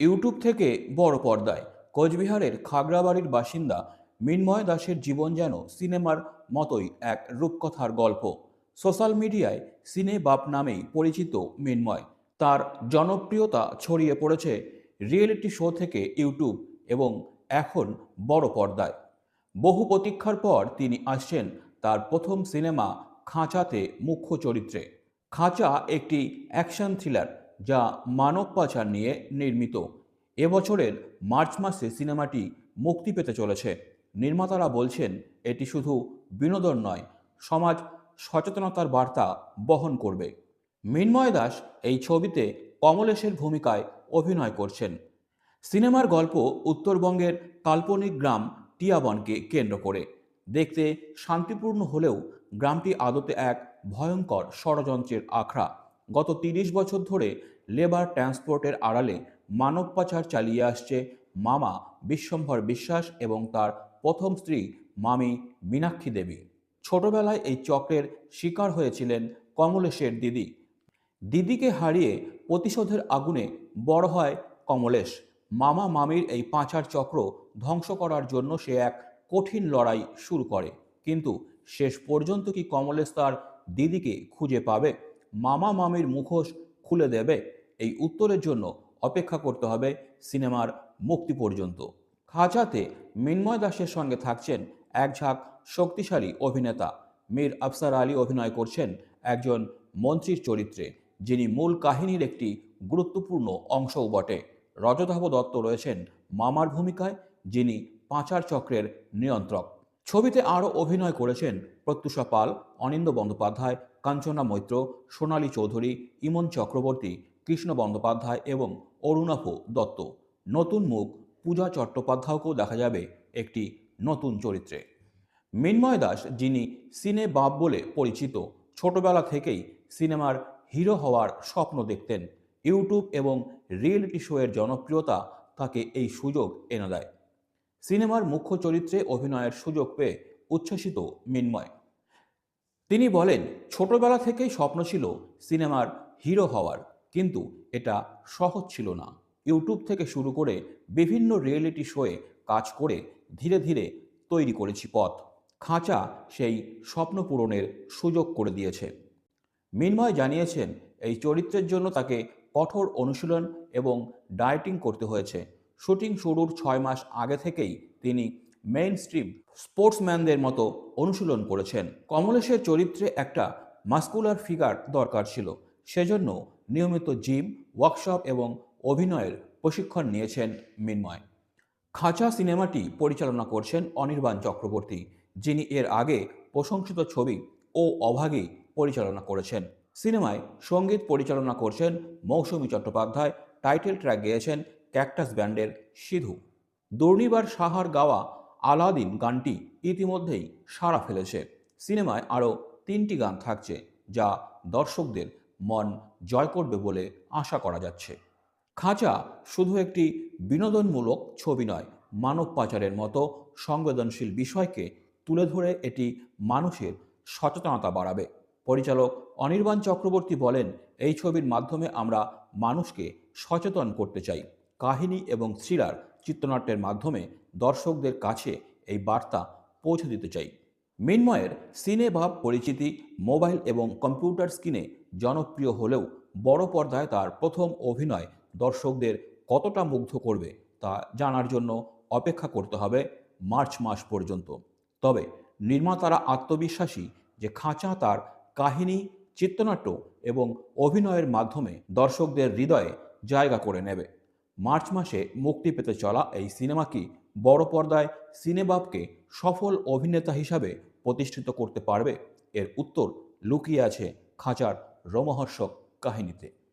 YouTube থেকে বড় পর্দায়। কোচবিহারের খাগড়াবাড়ির বাসিন্দা মিন্ময় দাসের জীবন যেন সিনেমার মতোই এক রূপকথার গল্প। সোশ্যাল মিডিয়ায় সিনে বাপ নামেই পরিচিত মিন্ময়। তার জনপ্রিয়তা ছড়িয়ে পড়েছে রিয়েলিটি শো থেকে ইউটিউব এবং এখন বড় পর্দায়। বহু প্রতীক্ষার পর তিনি আসছেন তার প্রথম সিনেমা খাঁচাতে মুখ্য চরিত্রে। খাঁচা একটি অ্যাকশন থ্রিলার যা মানব পাচার নিয়ে নির্মিত। এবছরের মার্চ মাসে সিনেমাটি মুক্তি পেতে চলেছে। নির্মাতারা বলছেন, এটি শুধু বিনোদন নয়, সমাজ সচেতনতার বার্তা বহন করবে। মিন্ময় দাস এই ছবিতে কমলেশের ভূমিকায় অভিনয় করছেন। সিনেমার গল্প উত্তরবঙ্গের কাল্পনিক গ্রাম টিয়াবনকে কেন্দ্র করে। দেখতে শান্তিপূর্ণ হলেও গ্রামটি আদতে এক ভয়ঙ্কর ষড়যন্ত্রের আখড়া। গত তিরিশ বছর ধরে লেবার ট্রান্সপোর্টের আড়ালে মানব পাচার চালিয়ে আসছে মামা বিশ্বম্ভর বিশ্বাস এবং তার প্রথম স্ত্রী মামি মীনাক্ষী দেবী। ছোটবেলায় এই চক্রের শিকার হয়েছিলেন কমলেশের দিদি। দিদিকে হারিয়ে প্রতিশোধের আগুনে বড় হয় কমলেশ। মামা মামির এই পাঁচার চক্র ধ্বংস করার জন্য সে এক কঠিন লড়াই শুরু করে। কিন্তু শেষ পর্যন্ত কি কমলেশ তার দিদিকে খুঁজে পাবে? মামা মামির মুখোশ খুলে দেবে। এই উত্তরের জন্য অপেক্ষা করতে হবে সিনেমার মুক্তি পর্যন্ত। খাঁচাতে মিন্ময় দাসের সঙ্গে থাকছেন এক ঝাঁক শক্তিশালী অভিনেতা। মীর আফসার আলী অভিনয় করছেন একজন মন্ত্রীর চরিত্রে, যিনি মূল কাহিনীর একটি গুরুত্বপূর্ণ অংশও বটে। রজতাভ দত্ত রয়েছেন মামার ভূমিকায়, যিনি পাঁচার চক্রের নিয়ন্ত্রক। ছবিতে আরও অভিনয় করেছেন প্রত্যুষা পাল অনিন্দ বন্দ্যোপাধ্যায় কাঞ্চনা মৈত্র, সোনালী চৌধুরী, ইমন চক্রবর্তী, কৃষ্ণ বন্দ্যোপাধ্যায় এবং অরুণাভ দত্ত। নতুন মুখ পূজা চট্টোপাধ্যায়কেও দেখা যাবে একটি নতুন চরিত্রে। মিন্ময় দাস যিনি সিনে বাপ বলে পরিচিত, ছোটবেলা থেকেই সিনেমার হিরো হওয়ার স্বপ্ন দেখতেন। ইউটিউব এবং রিয়েলিটি শোয়ের জনপ্রিয়তা তাকে এই সুযোগ এনে দেয়। সিনেমার মুখ্য চরিত্রে অভিনয়ের সুযোগ পেয়ে উচ্ছ্বসিত মিন্ময়। তিনি বলেন, ছোটবেলা থেকেই স্বপ্ন ছিল সিনেমার হিরো হওয়ার, কিন্তু এটা সহজ ছিল না। ইউটিউব থেকে শুরু করে বিভিন্ন রিয়েলিটি শোয়ে কাজ করে ধীরে ধীরে তৈরি করেছি পথ। খাঁচা সেই স্বপ্ন পূরণের সুযোগ করে দিয়েছে। মিনময় জানিয়েছেন, এই চরিত্রের জন্য তাকে কঠোর অনুশীলন এবং ডায়েটিং করতে হয়েছে। শুটিং শুরুর ছয় মাস আগে থেকেই তিনি মেইন স্ট্রিম স্পোর্টসম্যানদের মতো অনুশীলন করেছেন। কমলেশের চরিত্রে একটা মাস্কুলার ফিগার দরকার ছিল। সেজন্য নিয়মিত জিম ওয়ার্কশপ এবং অভিনয়ের প্রশিক্ষণ নিয়েছেন মিনময়। খাঁচা সিনেমাটি পরিচালনা করছেন অনির্বাণ চক্রবর্তী, যিনি এর আগে প্রশংসিত ছবি ও অভাগী পরিচালনা করেছেন। সিনেমায় সংগীত পরিচালনা করছেন মৌসুমী চট্টোপাধ্যায় টাইটেল ট্র্যাক গেয়েছেন ক্যাকটাস ব্যান্ডের সিধু। দুর্নিবার সাহার গাওয়া আলাদিন গানটি ইতিমধ্যেই সাড়া ফেলেছে। সিনেমায় আরও তিনটি গান থাকছে যা দর্শকদের মন জয় করবে বলে আশা করা যাচ্ছে। খাঁচা শুধু একটি বিনোদনমূলক ছবি নয়, মানব পাচারের মতো সংবেদনশীল বিষয়কে তুলে ধরে এটি মানুষের সচেতনতা বাড়াবে। পরিচালক অনির্বাণ চক্রবর্তী বলেন, এই ছবির মাধ্যমে আমরা মানুষকে সচেতন করতে চাই। কাহিনী এবং থ্রিলার চিত্রনাট্যের মাধ্যমে দর্শকদের কাছে এই বার্তা পৌঁছে দিতে চাই। মিন্ময়ের সিনে ভাব পরিচিতি মোবাইল এবং কম্পিউটার স্ক্রিনে জনপ্রিয় হলেও বড় পর্দায় তার প্রথম অভিনয় দর্শকদের কতটা মুগ্ধ করবে তা জানার জন্য অপেক্ষা করতে হবে মার্চ মাস পর্যন্ত। তবে নির্মাতারা আত্মবিশ্বাসী যে খাঁচা তার কাহিনী, চিত্রনাট্য এবং অভিনয়ের মাধ্যমে দর্শকদের হৃদয়ে জায়গা করে নেবে। মার্চ মাসে মুক্তি পেতে চলা এই সিনেমা কি বড় পর্দায় সিনেবাবকে সফল অভিনেতা হিসাবে প্রতিষ্ঠিত করতে পারবে, এর উত্তর লুকিয়ে আছে খাঁচার রোমহর্ষক কাহিনীতে।